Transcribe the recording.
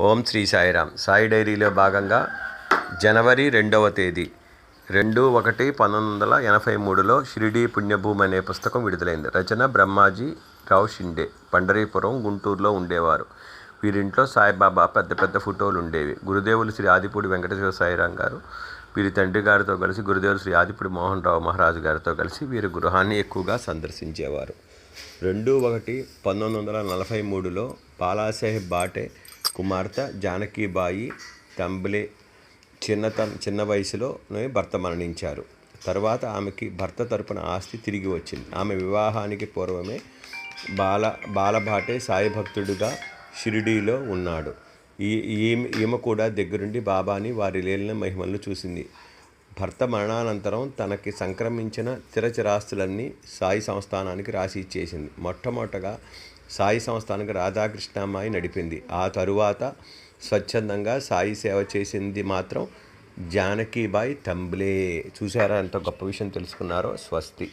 ఓం శ్రీ సాయిరామ్. సాయి డైరీలో భాగంగా జనవరి రెండవ తేదీ రెండు ఒకటి పంతొమ్మిది వందల ఎనభై మూడులో షిరిడి పుణ్యభూమి అనే పుస్తకం విడుదలైంది. రచన బ్రహ్మాజీ రావు షిండే. పండరీపురం గుంటూరులో ఉండేవారు. వీరింట్లో సాయిబాబా పెద్ద పెద్ద ఫోటోలు ఉండేవి. గురుదేవులు శ్రీ ఆదిపూడి వెంకటేశ్వర సాయిరాం గారు వీరి తండ్రి గారితో కలిసి గురుదేవులు శ్రీ ఆదిపూడి మోహన్ రావు మహారాజు గారితో కలిసి వీరి గృహాన్ని ఎక్కువగా సందర్శించేవారు. రెండు ఒకటి పంతొమ్మిది వందల నలభై మూడులో బాలాసాహెబ్ బాటే కుమార్తె జానకీబాయి తంబ్లే చిన్నతన చిన్న వయసులోనే భర్త మరణించారు. తర్వాత ఆమెకి భర్త తరపున ఆస్తి తిరిగి వచ్చింది. ఆమె వివాహానికి పూర్వమే బాల బాలభాటే సాయి భక్తుడిగా షిరిడీలో ఉన్నాడు. ఈ ఈమె ఈమె కూడా దగ్గరుండి బాబాని వారి లేలిన మహిమలను చూసింది. భర్త మరణానంతరం తనకి సంక్రమించిన స్థిరచిరాస్తులన్నీ సాయి సంస్థానానికి రాసి ఇచ్చేసింది. మొట్టమొదటగా సాయి సంస్థానికి రాధాకృష్ణమ్మాయి నడిపింది. ఆ తరువాత స్వచ్ఛందంగా సాయి సేవ చేసింది మాత్రం జానకీబాయి తంబ్లే. చూసారా ఎంత గొప్ప విషయం తెలుసుకున్నారో? స్వస్తి.